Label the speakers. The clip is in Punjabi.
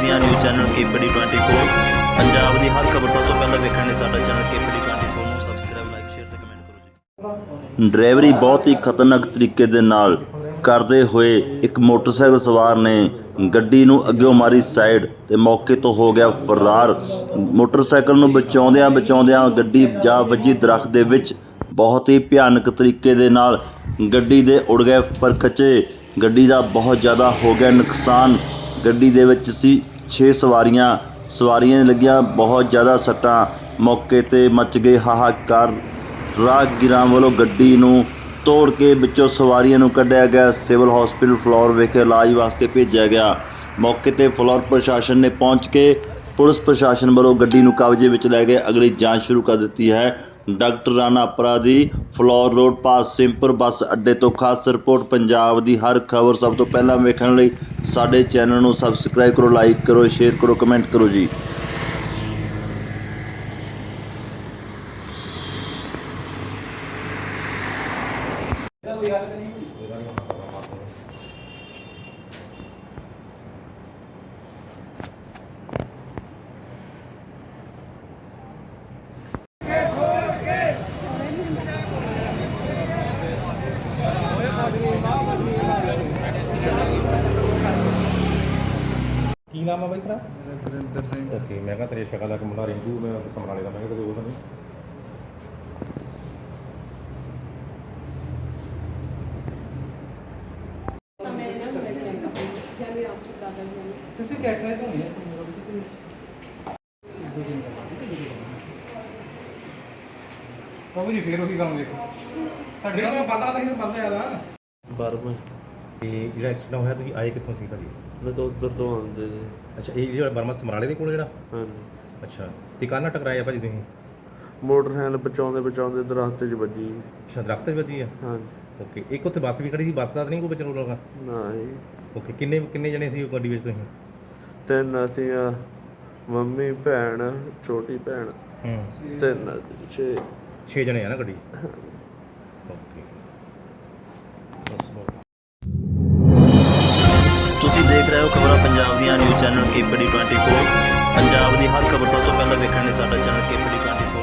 Speaker 1: ਪੰਜਾਬ ਦੀਆਂ ਨਿਊਜ਼ ਚੈਨਲ ਕੇਪੀਡੀ 24 ਪੰਜਾਬ ਦੀ ਹਰ ਖਬਰ ਸਭ ਤੋਂ ਪਹਿਲਾਂ ਵੇਖਣ ਲਈ ਸਾਡਾ ਚੈਨਲ ਕੇਪੀਡੀ 24 ਨੂੰ ਸਬਸਕ੍ਰਾਈਬ ਲਾਈਕ ਸ਼ੇਅਰ ਤੇ ਕਮੈਂਟ ਕਰੋ ਜੀ। ਡਰਾਈਵਰੀ ਬਹੁਤ ਹੀ ਖਤਰਨਾਕ ਤਰੀਕੇ ਦੇ ਨਾਲ ਕਰਦੇ ਹੋਏ ਇੱਕ ਮੋਟਰਸਾਈਕਲ ਸਵਾਰ ਨੇ ਗੱਡੀ ਨੂੰ ਅੱਗਿਓਂ ਮਾਰੀ ਸਾਈਡ ਤੇ ਮੌਕੇ ਤੋਂ ਹੋ ਗਿਆ ਫਰਾਰ। ਮੋਟਰਸਾਈਕਲ ਨੂੰ ਬਚਾਉਂਦਿਆਂ ਬਚਾਉਂਦਿਆਂ ਗੱਡੀ ਜਾ ਵੱਜੀ ਦਰਖਤ ਦੇ ਵਿੱਚ। ਬਹੁਤ ਹੀ ਭਿਆਨਕ ਤਰੀਕੇ ਦੇ ਨਾਲ ਗੱਡੀ ਦੇ ਉੜ ਗਏ ਪਰਖਚੇ ਗੱਡੀ ਦਾ ਬਹੁਤ ਜ਼ਿਆਦਾ ਹੋ ਗਿਆ ਨੁਕਸਾਨ। ਗੱਡੀ ਦੇ ਵਿੱਚ ਸੀ 6 ਸਵਾਰੀਆਂ ਸਵਾਰੀਆਂ ਨੇ ਲੱਗੀਆਂ ਬਹੁਤ ਜ਼ਿਆਦਾ ਸੱਟਾਂ। ਮੌਕੇ ਤੇ ਮਚ ਗਏ ਹਾਹਾਕਾਰ। ਰਾਹਗੀਰਾਂ ਵੱਲੋਂ ਗੱਡੀ ਨੂੰ ਤੋੜ ਕੇ ਵਿੱਚੋਂ ਸਵਾਰੀਆਂ ਨੂੰ ਕੱਢਿਆ ਗਿਆ। ਸਿਵਲ ਹਸਪੀਟਲ ਫਲੋਰ ਵਿਖੇ ਇਲਾਜ ਵਾਸਤੇ ਭੇਜਿਆ ਗਿਆ। ਮੌਕੇ ਤੇ ਫਲੋਰ ਪ੍ਰਸ਼ਾਸਨ ਨੇ ਪਹੁੰਚ ਕੇ ਪੁਲਿਸ ਪ੍ਰਸ਼ਾਸਨ ਵੱਲੋਂ ਗੱਡੀ ਨੂੰ ਕਬਜ਼ੇ ਵਿੱਚ ਲੈ ਕੇ ਅਗਲੀ ਜਾਂਚ ਸ਼ੁਰੂ ਕਰ ਦਿੱਤੀ ਹੈ। ਡਾਕਟਰ ਰਾਣਾ ਅਪਰਾਧੀ, ਫਲੋਰ ਰੋਡ ਪਾਸ ਸਿੰਪਰ ਬੱਸ ਅੱਡੇ ਤੋਂ ਖਾਸ ਰਿਪੋਰਟ ਪੰਜਾਬ ਦੀ ਹਰ ਖਬਰ ਸਭ ਤੋਂ ਪਹਿਲਾਂ ਵੇਖਣ ਲਈ ਸਾਡੇ ਚੈਨਲ ਨੂੰ ਸਬਸਕ੍ਰਾਈਬ ਕਰੋ, ਲਾਈਕ ਕਰੋ, ਸ਼ੇਅਰ ਕਰੋ, ਕਮੈਂਟ ਕਰੋ ਜੀ।
Speaker 2: ਕੀ ਨਾਮ ਆ ਬਾਈ ਤੇਰਾ
Speaker 3: ਗੁਰਿੰਦਰ ਸਿੰਘ।
Speaker 2: ਓਕੇ ਮੈਂ ਕਿਹਾ ਤੇਰੀ ਸ਼ਕਲ ਦਾ ਕਿ ਮੁੰਡਾ ਰਿੰਕੂ ਮੈਂ ਸਮਰਾਲੇ ਦਾ ਮੈਂ ਕਿਹਾ ਕਦੇ ਉਹ ਤਾਂ ਨਹੀਂ
Speaker 3: ਤੁਸੀਂ ਹੋਣੀ ਹੈ ਵੀ ਫੇਰ ਉਹੀ ਕੰਮ ਦੇਖੋ। ਸਾਡੇ
Speaker 2: ਮੈਂ ਬੰਦਾ ਤਾਂ ਇਹ ਬੰਦਾ ਆਦਾ
Speaker 4: ਬਰਮਾ
Speaker 2: ਤੇ ਜਿਹੜਾ ਐਕਸੀਡੈਂਟ ਹੋਇਆ ਤੁਸੀਂ ਆਏ ਕਿੱਥੋਂ ਸੀ ਭਾਜੀ
Speaker 4: ਮੈਂ ਤਾਂ ਉੱਧਰ ਤੋਂ ਆਉਂਦੇ ਜੀ।
Speaker 2: ਅੱਛਾ ਇਹ ਜਿਹੜਾ ਬਰਮਾ ਸਮਰਾਲੇ ਦੇ ਕੋਲ ਜਿਹੜਾ?
Speaker 4: ਹਾਂਜੀ।
Speaker 2: ਅੱਛਾ ਤੇ ਕਾਹਨਾਂ ਟਕਰਾਇਆ ਭਾਜੀ ਤੁਸੀਂ?
Speaker 4: ਮੋਟਰਸਾਈਕਲ ਬਚਾਉਂਦੇ ਬਚਾਉਂਦੇ ਦਰਖਤ 'ਚ ਵੱਜੀ।
Speaker 2: ਅੱਛਾ ਦਰਖਤ 'ਚ ਵੱਜੀ ਆ?
Speaker 4: ਹਾਂਜੀ।
Speaker 2: ਓਕੇ ਇੱਕ ਉੱਥੇ ਬੱਸ ਵੀ ਖੜੀ ਸੀ ਬੱਸ ਦਾ ਤਾਂ ਨਹੀਂ ਕੋਈ ਬਚਣ ਲੋਗਾ
Speaker 4: ਨਹੀਂ।
Speaker 2: ਓਕੇ ਕਿੰਨੇ ਕਿੰਨੇ ਜਣੇ ਸੀ ਉਹ ਗੱਡੀ ਵਿੱਚ ਤੁਸੀਂ?
Speaker 4: ਤਿੰਨ ਅਸੀਂ ਆ ਮੰਮੀ ਭੈਣ ਛੋਟੀ ਭੈਣ।
Speaker 2: ਹੂੰ।
Speaker 4: ਤਿੰਨ ਛੇ।
Speaker 2: 6 ਜਣੇ ਆ ਨਾ ਗੱਡੀ ਓਕੇ।
Speaker 1: ਰਹੇ ਹੋ ਖਬਰਾਂ ਪੰਜਾਬ ਦੀਆਂ ਨਿਊਜ਼ ਚੈਨਲ ਕੇਪੀਡੀ 24 ਪੰਜਾਬ ਦੀ ਹਰ ਖਬਰ ਸਭ ਤੋਂ ਪਹਿਲਾਂ ਵੇਖਣ ਲਈ ਸਾਡਾ ਚੈਨਲ ਕੇਪੀਡੀ 24